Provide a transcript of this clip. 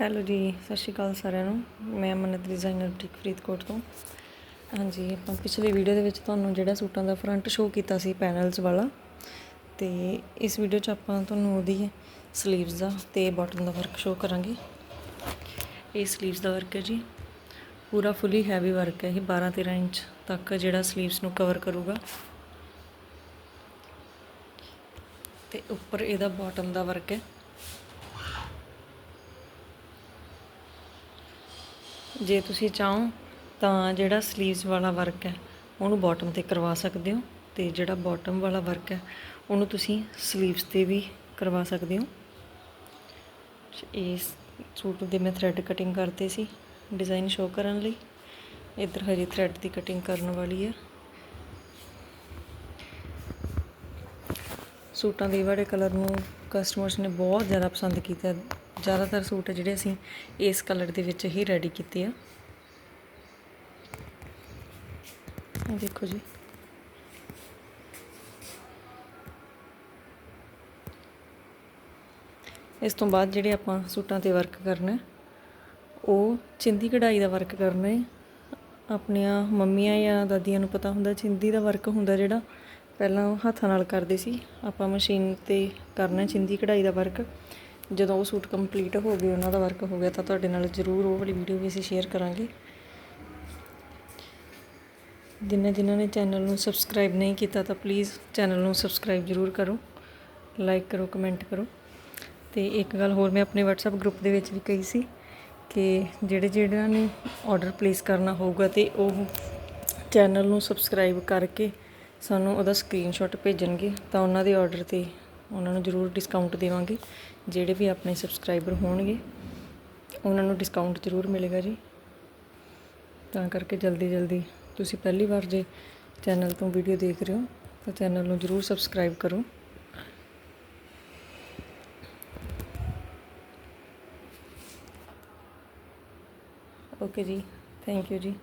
Hello ਜੀ, ਸਤਿ ਸ਼੍ਰੀ ਅਕਾਲ ਸਾਰਿਆਂ ਨੂੰ। ਮੈਂ ਮਨਤ ਡਿਜ਼ਾਈਨਰ ਟਿਕ ਫਰੀਦਕੋਟ ਤੋਂ। ਹਾਂਜੀ, ਆਪਾਂ ਪਿਛਲੀ ਵੀਡੀਓ ਦੇ ਵਿੱਚ ਤੁਹਾਨੂੰ ਜਿਹੜਾ ਸੂਟਾਂ ਦਾ ਫਰੰਟ ਸ਼ੋਅ ਕੀਤਾ ਸੀ ਪੈਨਲਸ ਵਾਲਾ, ਤੇ ਇਸ ਵੀਡੀਓ 'ਚ ਆਪਾਂ ਤੁਹਾਨੂੰ ਉਹਦੀ 슬ੀਵਸ ਦਾ ਤੇ ਬਾਟਮ ਦਾ ਵਰਕ ਸ਼ੋਅ ਕਰਾਂਗੇ। ਇਹ 슬ੀਵਸ ਦਾ ਵਰਕ ਹੈ ਜੀ। ਪੂਰਾ ਫੁੱਲੀ ਹੈਵੀ ਵਰਕ ਹੈ ਇਹ 12 13 ਇੰਚ ਤੱਕ ਜਿਹੜਾ 슬ੀਵਸ ਨੂੰ ਕਵਰ ਕਰੂਗਾ। ਤੇ ਉੱਪਰ ਇਹਦਾ ਬਾਟਮ ਦਾ ਵਰਕ ਹੈ। ਜੇ ਤੁਸੀਂ ਚਾਹੋ ਤਾਂ ਜਿਹੜਾ ਸਲੀਵਸ ਵਾਲਾ ਵਰਕ ਹੈ, ਉਹਨੂੰ ਬਾਟਮ ਤੇ ਕਰਵਾ ਸਕਦੇ ਹੋ ਤੇ ਜਿਹੜਾ ਬਾਟਮ ਵਾਲਾ ਵਰਕ ਹੈ, ਉਹਨੂੰ ਤੁਸੀਂ ਸਲੀਵਸ ਤੇ ਵੀ ਕਰਵਾ ਸਕਦੇ ਹੋ। ਇਸ ਸੂਟ ਦੇ ਮੈਂ ਥ੍ਰੈਡ ਕਟਿੰਗ ਕਰਤੇ ਸੀ ਡਿਜ਼ਾਈਨ ਸ਼ੋ ਕਰਨ ਲਈ। ਇੱਧਰ ਹਰੀ ਥ੍ਰੈਡ ਦੀ ਕਟਿੰਗ ਕਰਨ ਵਾਲੀ ਹੈ ਸੂਟਾਂ ਦੇ ਵਾਲੇ ਕਲਰ ਨੂੰ ਕਸਟਮਰਸ ਨੇ ਬਹੁਤ ਜ਼ਿਆਦਾ ਪਸੰਦ ਕੀਤਾ। ਜ਼ਿਆਦਾਤਰ ਸੂਟ ਹੈ ਜਿਹੜੇ ਅਸੀਂ ਇਸ ਕਲਰ ਦੇ ਵਿੱਚ ਹੀ ਰੈਡੀ ਕੀਤੇ ਆ। ਆਹ ਦੇਖੋ ਜੀ। ਇਸ ਤੋਂ ਬਾਅਦ ਜਿਹੜੇ ਆਪਾਂ ਸੂਟਾਂ ਤੇ ਵਰਕ ਕਰਨਾ, ਉਹ ਚਿੰਦੀ ਕਢਾਈ ਦਾ ਵਰਕ ਕਰਨਾ ਹੈ। ਆਪਣੀਆਂ ਮੰਮੀਆਂ ਜਾਂ ਦਾਦੀਆਂ ਨੂੰ ਪਤਾ ਹੁੰਦਾ, ਚਿੰਦੀ ਦਾ ਵਰਕ ਹੁੰਦਾ ਜਿਹੜਾ ਪਹਿਲਾਂ ਹੱਥਾਂ ਨਾਲ ਕਰਦੇ ਸੀ। ਆਪਾਂ ਮਸ਼ੀਨ ਤੇ ਕਰਨਾ ਚਿੰਦੀ ਕਢਾਈ ਦਾ ਵਰਕ ਜਦੋਂ ਉਹ ਸੂਟ ਕੰਪਲੀਟ ਹੋ ਗਏ, ਉਹਨਾਂ ਦਾ ਵਰਕ ਹੋ ਗਿਆ, ਤਾਂ ਤੁਹਾਡੇ ਨਾਲ ਜ਼ਰੂਰ ਉਹ ਵਾਲੀ ਵੀਡੀਓ ਵੀ ਅਸੀਂ ਸ਼ੇਅਰ ਕਰਾਂਗੇ। ਜਿਨ੍ਹਾਂ ਜਿਨ੍ਹਾਂ ਨੇ ਚੈਨਲ ਨੂੰ ਸਬਸਕ੍ਰਾਈਬ ਨਹੀਂ ਕੀਤਾ, ਤਾਂ ਪਲੀਜ਼ ਚੈਨਲ ਨੂੰ ਸਬਸਕ੍ਰਾਈਬ ਜ਼ਰੂਰ ਕਰੋ। ਲਾਈਕ ਕਰੋ ਕਮੈਂਟ ਕਰੋ। ਤੇ ਇੱਕ ਗੱਲ ਹੋਰ ਮੈਂ ਆਪਣੇ WhatsApp ਗਰੁੱਪ ਦੇ ਵਿੱਚ ਵੀ ਕਹੀ ਸੀ ਕਿ ਜਿਹੜੇ ਜਿਹੜਿਆਂ ਨੇ ਆਰਡਰ ਪਲੇਸ ਕਰਨਾ ਹੋਊਗਾ ਤੇ ਉਹ ਚੈਨਲ ਨੂੰ ਸਬਸਕ੍ਰਾਈਬ ਕਰਕੇ ਸਾਨੂੰ ਉਹਦਾ ਸਕਰੀਨਸ਼ਾਟ ਭੇਜਣਗੇ, ਤਾਂ ਉਹਨਾਂ ਦੇ ਆਰਡਰ ਤੇ ਉਹਨਾਂ ਨੂੰ ਜ਼ਰੂਰ ਡਿਸਕਾਊਂਟ ਦੇਵਾਂਗੇ। ਜਿਹੜੇ ਵੀ ਆਪਣੇ ਸਬਸਕ੍ਰਾਈਬਰ ਹੋਣਗੇ, ਉਹਨਾਂ ਨੂੰ ਡਿਸਕਾਊਂਟ ਜ਼ਰੂਰ ਮਿਲੇਗਾ ਜੀ। ਤਾਂ ਕਰਕੇ ਜਲਦੀ ਜਲਦੀ ਤੁਸੀਂ ਪਹਿਲੀ ਵਾਰ ਜੇ ਚੈਨਲ ਤੋਂ ਵੀਡੀਓ ਦੇਖ ਰਹੇ ਹੋ, ਤਾਂ ਚੈਨਲ ਨੂੰ ਜ਼ਰੂਰ ਸਬਸਕ੍ਰਾਈਬ ਕਰੋ। ਓਕੇ ਜੀ ਥੈਂਕ ਯੂ ਜੀ।